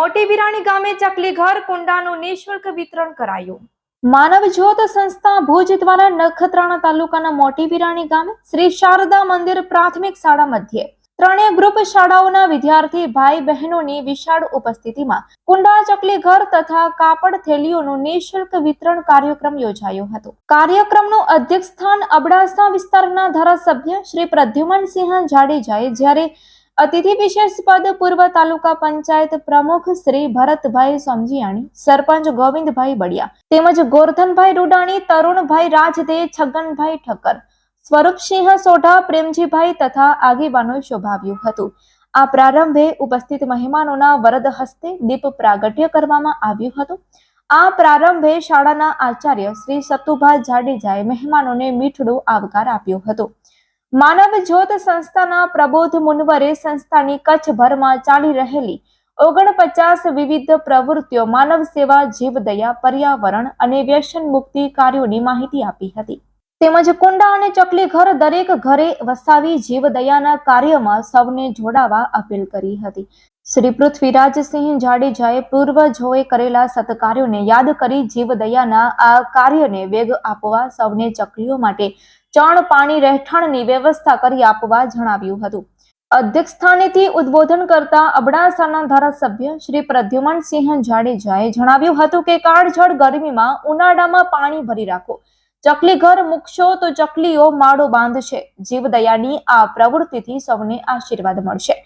મોટી વિરાણી ગામે ચકલી ઘર કુંડાનું નિઃશુલ્ક વિતરણ કરાયું. માનવ જ્યોત સંસ્થા ભુજ દ્વારા નખત્રાણા તાલુકાના મોટી વિરાણી ગામે શ્રી શારદા મંદિર પ્રાથમિક શાળા મધ્યે ત્રણેય ગ્રુપ શાળાઓના વિદ્યાર્થી ભાઈ બહેનોની વિશાળ ઉપસ્થિતિમાં કુંડા ચકલી ઘર તથા કાપડ થેલીઓનું નિઃશુલ્ક વિતરણ કાર્યક્રમ યોજાયો હતો. કાર્યક્રમનું અધ્યક્ષ સ્થાન અબડાસા વિસ્તારના ધારાસભ્ય શ્રી પ્રદ્યુમનસિંહ જાડેજાએ જ્યારે અતિથિ વિશેષ પદ પૂર્વ તાલુકા પંચાયત પ્રમુખ શ્રી ભરતભાઈ સમજીયાણી, સરપંચ ગોવિંદભાઈ બડિયા, તેમજ ગોરધનભાઈ રૂડાણી, તરુણભાઈ રાજદે, છગનભાઈ ઠક્કર, સ્વરૂપસિંહ સોઢા, પ્રેમજીભાઈ તથા આગેવાનોએ શોભાવ્યું હતું. આ પ્રારંભે ઉપસ્થિત મહેમાનોના વરદ હસ્તે દીપ પ્રાગટ્ય કરવામાં આવ્યું હતું. આ પ્રારંભે શાળાના આચાર્ય શ્રી સતુભા જાડેજાએ મહેમાનોને મીઠડો આવકાર આપ્યો હતો. માનવ જ્યોત સંસ્થાના પ્રબોધ મુનવરે સંસ્થાની કચ્છભરમાં ચાલી રહેલી ઓગણપચાસ વિવિધ પ્રવૃત્તિઓ માનવ સેવા, જીવદયા, પર્યાવરણ અને વ્યસન મુક્તિ કાર્યોની માહિતી આપી હતી. તેમજ કુંડા અને ચકલી ઘર દરેક ઘરે વસાવી જીવદયાના કાર્યમાં સૌને જોડાવા અપીલ કરી હતી. શ્રી પૃથ્વીરાજસિંહ જાડેજાએ પૂર્વજોએ કરેલા સત્કાર્યોને યાદ કરી જીવદયાના આ કાર્યને વેગ આપવા સૌને ચકલીઓ માટે ચણ પાણી રહેઠાણની વ્યવસ્થા કરી આપવા જણાવ્યું હતું. અધ્યક્ષ સ્થાનેથી ઉદ્બોધન કરતા અબડાસાના ધારાસભ્ય શ્રી પ્રદ્યુમનસિંહ જાડેજાએ જણાવ્યું હતું કે કાળઝાળ ગરમીમાં ઉનાળામાં પાણી ભરી રાખો. ચકલી ઘર મૂકશો તો ચકલીઓ માળો બાંધશે. જીવદયાની આ પ્રવૃત્તિથી સૌને આશીર્વાદ મળશે.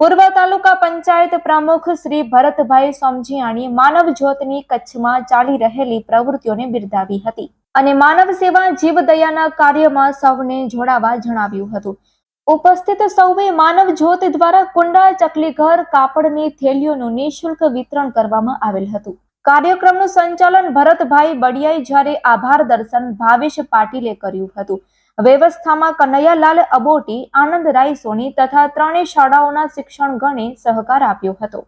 પૂર્વ તાલુકા પંચાયત પ્રમુખ શ્રી ભરતભાઈ સોમજીયાણી માનવ જ્યોતની કચ્છમાં ચાલી રહેલી પ્રવૃત્તિઓને બિરદાવી હતી અને માનવ સેવા જીવદયાના કાર્યમાં સૌને જોડાવા જણાવ્યું હતું. ઉપસ્થિત સૌએ માનવ જ્યોત દ્વારા કુંડા ચકલી ઘર કાપડની થેલીઓનું નિઃશુલ્ક વિતરણ કરવામાં આવેલ હતું. કાર્યક્રમનું સંચાલન ભરતભાઈ બડિયાએ જ્યારે આભાર દર્શન ભાવેશ પાટીલે કર્યું હતું. વ્યવસ્થામાં કનૈયાલાલ અબોટી, આનંદ રાય સોની તથા ત્રણેય શાળાઓના શિક્ષણ ગણે સહકાર આપ્યો હતો.